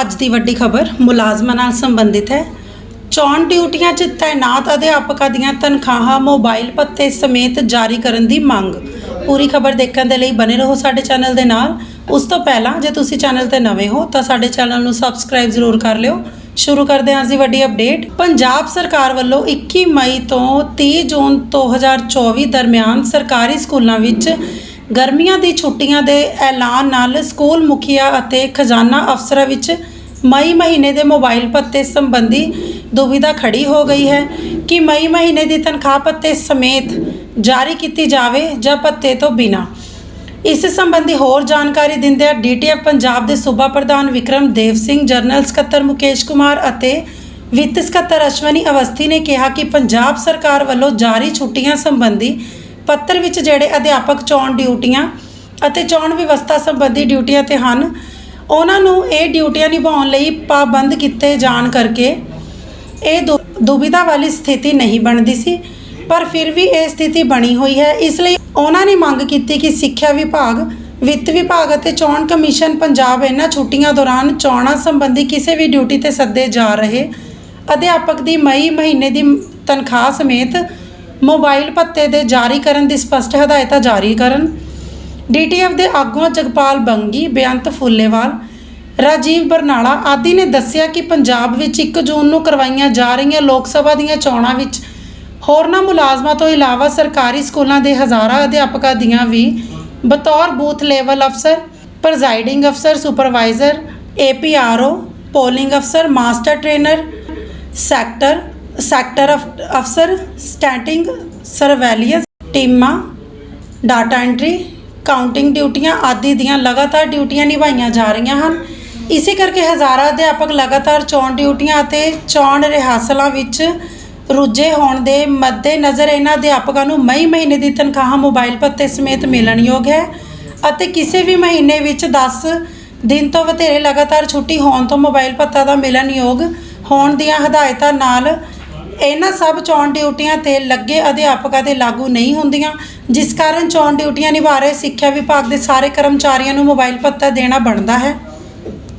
ਅੱਜ ਦੀ ਵੱਡੀ ਖਬਰ ਮੁਲਾਜ਼ਮਾਂ ਨਾਲ ਸੰਬੰਧਿਤ ਹੈ। ਚੌਣ ਡਿਊਟੀਆਂ 'ਚ ਤਾਇਨਾਤ ਅਧਿਆਪਕਾਂ ਦੀਆਂ ਤਨਖਾਹਾਂ ਮੋਬਾਈਲ ਭੱਤੇ ਸਮੇਤ ਜਾਰੀ ਕਰਨ ਦੀ ਮੰਗ। ਪੂਰੀ ਖਬਰ ਦੇਖਣ ਦੇ ਲਈ ਬਨੇ ਰਹੋ ਸਾਡੇ ਚੈਨਲ ਦੇ ਨਾਲ। ਉਸ ਤੋਂ ਪਹਿਲਾਂ ਜੇ ਤੁਸੀਂ ਚੈਨਲ ਤੇ ਨਵੇਂ ਹੋ ਤਾਂ ਸਾਡੇ ਚੈਨਲ ਨੂੰ ਸਬਸਕ੍ਰਾਈਬ ਜ਼ਰੂਰ ਕਰ ਲਿਓ। ਸ਼ੁਰੂ ਕਰਦੇ ਹਾਂ ਅੱਜ ਦੀ ਵੱਡੀ ਅਪਡੇਟ। ਪੰਜਾਬ ਸਰਕਾਰ ਵੱਲੋਂ 21 ਮਈ ਤੋਂ 30 ਜੂਨ 2024 ਦਰਮਿਆਨ ਸਰਕਾਰੀ ਸਕੂਲਾਂ ਵਿੱਚ ਗਰਮੀਆਂ ਦੀ ਛੁੱਟੀਆਂ ਦੇ ਐਲਾਨ ਨਾਲ ਸਕੂਲ ਮੁਖੀਆ ਅਤੇ ਖਜ਼ਾਨਾ ਅਫਸਰਾਂ ਵਿੱਚ ਮਈ ਮਹੀਨੇ ਦੇ ਮੋਬਾਈਲ ਭੱਤੇ ਸੰਬੰਧੀ ਦੁਵਿਧਾ ਖੜੀ ਹੋ ਗਈ ਹੈ ਕਿ ਮਈ ਮਹੀਨੇ ਦੀ ਤਨਖਾਹ ਭੱਤੇ ਸਮੇਤ ਜਾਰੀ ਕੀਤੀ ਜਾਵੇ ਜਾਂ ਭੱਤੇ ਤੋਂ ਬਿਨਾਂ। ਇਸ ਸੰਬੰਧੀ ਹੋਰ ਜਾਣਕਾਰੀ ਦਿੰਦਿਆਂ ਡੀਟੀਐਫ ਪੰਜਾਬ ਦੇ ਸੂਬਾ ਪ੍ਰਧਾਨ ਵਿਕਰਮ ਦੇਵ ਸਿੰਘ, ਜਨਰਲ ਸਕੱਤਰ ਮੁਕੇਸ਼ ਕੁਮਾਰ ਅਤੇ ਵਿੱਤ ਸਕੱਤਰ ਅਸ਼ਵਨੀ ਅਵਸਥੀ ਨੇ ਕਿਹਾ ਕਿ ਪੰਜਾਬ ਸਰਕਾਰ ਵੱਲੋਂ ਜਾਰੀ ਛੁੱਟੀਆਂ ਸੰਬੰਧੀ ਪੱਤਰ ਵਿੱਚ ਜਿਹੜੇ ਅਧਿਆਪਕ ਚੋਣ ਡਿਊਟੀਆਂ ਅਤੇ ਚੋਣ ਵਿਵਸਥਾ ਸੰਬੰਧੀ ਡਿਊਟੀਆਂ ਤੇ ਹਨ, ਉਹਨਾਂ ਨੂੰ ਇਹ ਡਿਊਟੀਆਂ ਨਿਭਾਉਣ ਲਈ ਪਾਬੰਦ ਕੀਤੇ ਜਾਣ ਕਰਕੇ ਇਹ ਦੁ- ਦੁਬਿਧਾ ਵਾਲੀ ਸਥਿਤੀ ਨਹੀਂ ਬਣਦੀ ਸੀ, ਪਰ ਫਿਰ ਵੀ ਇਹ ਸਥਿਤੀ ਬਣੀ ਹੋਈ ਹੈ। ਇਸ ਲਈ ਉਹਨਾਂ ਨੇ ਮੰਗ ਕੀਤੀ ਕਿ ਸਿੱਖਿਆ ਵਿਭਾਗ, ਵਿੱਤ ਵਿਭਾਗ ਅਤੇ ਚੋਣ ਕਮਿਸ਼ਨ ਪੰਜਾਬ ਇਹਨਾਂ ਛੁੱਟੀਆਂ ਦੌਰਾਨ ਚੋਣਾਂ ਸੰਬੰਧੀ ਕਿਸੇ ਵੀ ਡਿਊਟੀ ਤੇ ਸੱਦੇ ਜਾ ਰਹੇ ਅਧਿਆਪਕ ਦੀ ਮਈ ਮਹੀਨੇ ਦੀ ਤਨਖਾਹ ਸਮੇਤ ਮੋਬਾਈਲ ਭੱਤੇ ਦੇ ਜਾਰੀ ਕਰਨ ਦੀ ਸਪਸ਼ਟ ਹਦਾਇਤਾਂ ਜਾਰੀ ਕਰਨ। ਡੀਟੀਐਫ ਦੇ ਆਗੂਆਂ ਜਗਪਾਲ ਬੰਗੀ, ਬੇਅੰਤ ਫੁੱਲੇਵਾਲ, ਰਾਜੀਵ ਬਰਨਾਲਾ ਆਦਿ ਨੇ ਦੱਸਿਆ ਕਿ ਪੰਜਾਬ ਵਿੱਚ 1 ਜੂਨ ਨੂੰ ਕਰਵਾਈਆਂ ਜਾ ਰਹੀਆਂ ਲੋਕ ਸਭਾ ਦੀਆਂ ਚੋਣਾਂ ਵਿੱਚ ਹੋਰਨਾਂ ਮੁਲਾਜ਼ਮਾਂ ਤੋਂ ਇਲਾਵਾ ਸਰਕਾਰੀ ਸਕੂਲਾਂ ਦੇ ਹਜ਼ਾਰਾਂ ਅਧਿਆਪਕਾਂ ਦੀਆਂ ਵੀ ਬਤੌਰ ਬੂਥ ਲੈਵਲ ਅਫਸਰ, ਪ੍ਰੈਜ਼ਾਈਡਿੰਗ ਅਫਸਰ, ਸੁਪਰਵਾਈਜ਼ਰ ਏਪੀਆਰਓ ਪੋਲਿੰਗ ਅਫਸਰ, ਮਾਸਟਰ ਟ੍ਰੇਨਰ, ਸੈਕਟਰ ਸੈਕਟਰ ਅਫ- ਅਫਸਰ ਸਟੈਟਿੰਗ ਸਰਵੇਲੀਅੰਸ ਟੀਮਾਂ ਡਾਟਾ ਐਂਟਰੀ ਕਾਊਂਟਿੰਗ ਡਿਊਟੀਆਂ ਆਦਿ ਦੀਆਂ ਲਗਾਤਾਰ ਡਿਊਟੀਆਂ ਨਿਭਾਈਆਂ ਜਾ ਰਹੀਆਂ ਹਨ। ਇਸੇ ਕਰਕੇ ਹਜ਼ਾਰਾਂ ਅਧਿਆਪਕ ਲਗਾਤਾਰ ਚੋਣ ਡਿਊਟੀਆਂ ਅਤੇ ਚੋਣ ਰਿਹਾਸਲਾਂ ਵਿੱਚ ਰੁੱਝੇ ਹੋਣ ਦੇ ਮੱਦੇਨਜ਼ਰ ਇਹਨਾਂ ਅਧਿਆਪਕਾਂ ਨੂੰ ਮਈ ਮਹੀਨੇ ਦੀ ਤਨਖਾਹ ਮੋਬਾਈਲ ਭੱਤੇ ਸਮੇਤ ਮਿਲਣਯੋਗ ਹੈ ਅਤੇ ਕਿਸੇ ਵੀ ਮਹੀਨੇ ਵਿੱਚ 10 ਦਿਨ ਤੋਂ ਵਧੇਰੇ ਲਗਾਤਾਰ ਛੁੱਟੀ ਹੋਣ ਤੋਂ ਮੋਬਾਈਲ ਭੱਤਾ ਦਾ ਮਿਲਣਯੋਗ ਹੋਣ ਦੀਆਂ ਹਦਾਇਤਾਂ ਨਾਲ ਇਹਨਾਂ ਸਭ ਚੋਣ ਡਿਊਟੀਆਂ ਤੇ ਲੱਗੇ ਅਧਿਆਪਕਾਂ ਤੇ ਲਾਗੂ ਨਹੀਂ ਹੁੰਦੀਆਂ, ਜਿਸ ਕਾਰਨ ਚੋਣ ਡਿਊਟੀਆਂ ਨਿਭਾ ਰਹੇ ਸਿੱਖਿਆ ਵਿਭਾਗ ਦੇ ਸਾਰੇ ਕਰਮਚਾਰੀਆਂ ਨੂੰ ਮੋਬਾਈਲ ਭੱਤਾ ਦੇਣਾ ਬਣਦਾ ਹੈ।